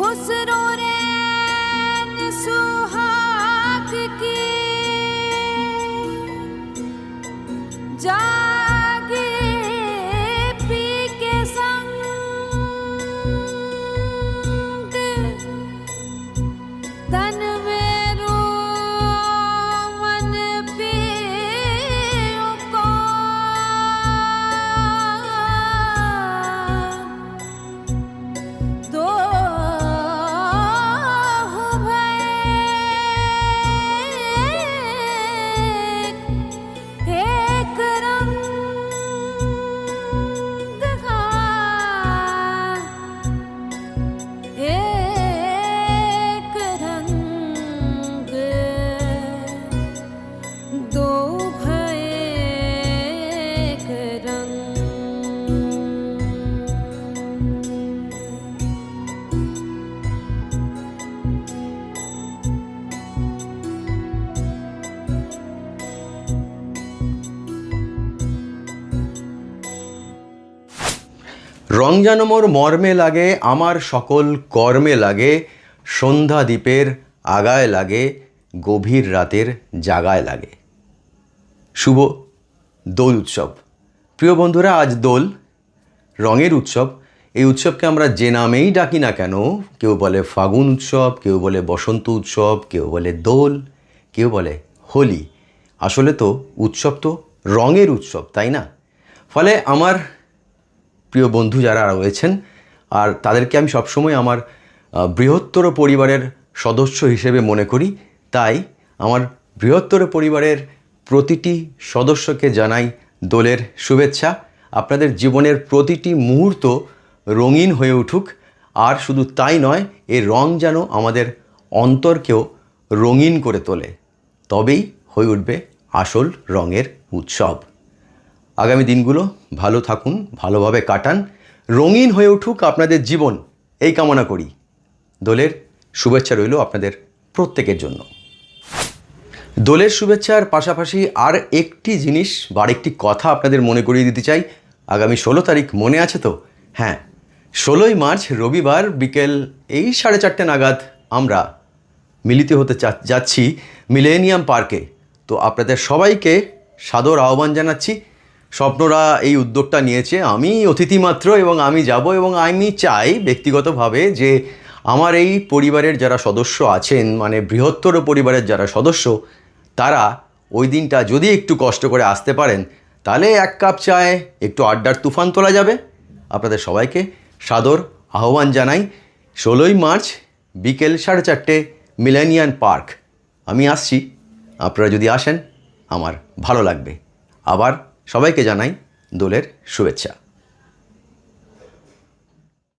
खुसरो सुहाग की। जा রং যেন মোর মর্মে লাগে, আমার সকল কর্মে লাগে, সন্ধ্যা দ্বীপের আগায় লাগে, গভীর রাতের জাগায় লাগে। শুভ দোল উৎসব। প্রিয় বন্ধুরা, আজ দোল, রঙের উৎসব। এই উৎসবকে আমরা যে নামেই ডাকি না কেন, কেউ বলে ফাগুন উৎসব, কেউ বলে বসন্ত উৎসব, কেউ বলে দোল, কেউ বলে হোলি। আসলে তো উৎসব তো রঙের উৎসব, তাই না? ফলে আমার প্রিয় বন্ধু যারা রয়েছেন, আর তাদেরকে আমি সবসময় আমার বৃহত্তর পরিবারের সদস্য হিসেবে মনে করি। তাই আমার বৃহত্তর পরিবারের প্রতিটি সদস্যকে জানাই দোলের শুভেচ্ছা। আপনাদের জীবনের প্রতিটি মুহূর্ত রঙিন হয়ে উঠুক। আর শুধু তাই নয় এই রং যেন আমাদের অন্তরকেও রঙিন করে তোলে। তবেই হয়ে উঠবে আসল রঙের উৎসব। আগামী দিনগুলো ভালো থাকুন, ভালোভাবে কাটান। রঙিন হয়ে উঠুক আপনাদের জীবন, এই কামনা করি। দোলের শুভেচ্ছা রইল আপনাদের প্রত্যেকের জন্য। দোলের শুভেচ্ছার পাশাপাশি আর একটি জিনিস বা একটি কথা আপনাদের মনে করিয়ে দিতে চাই। আগামী ষোলো তারিখ মনে আছে তো? হ্যাঁ ষোলোই মার্চ, রবিবার বিকেল এই সাড়ে চারটে নাগাদ আমরা মিলিত হতে যাচ্ছি মিলেনিয়াম পার্কে। তো আপনাদের সবাইকে সাদর আহ্বান জানাচ্ছি। স্বপ্নরা এই উদ্যোগটা নিয়েছে। আমি অতিথি মাত্র এবং আমি যাব এবং আমি চাই ব্যক্তিগতভাবে যে আমার এই পরিবারের যারা সদস্য আছেন মানে বৃহত্তর পরিবারের যারা সদস্য, তারা ওই দিনটা যদি একটু কষ্ট করে আসতে পারেন, তাহলে এক কাপ চায় একটু আড্ডার তুফান তোলা যাবে। আপনাদের সবাইকে সাদর আহ্বান জানাই। ষোলোই মার্চ বিকেল সাড়ে চারটে মিলেনিয়ান পার্ক। আমি আসছি। আপনারা যদি আসেন, আমার ভালো লাগবে। আবার সবাইকে জানাই দোলের শুভেচ্ছা।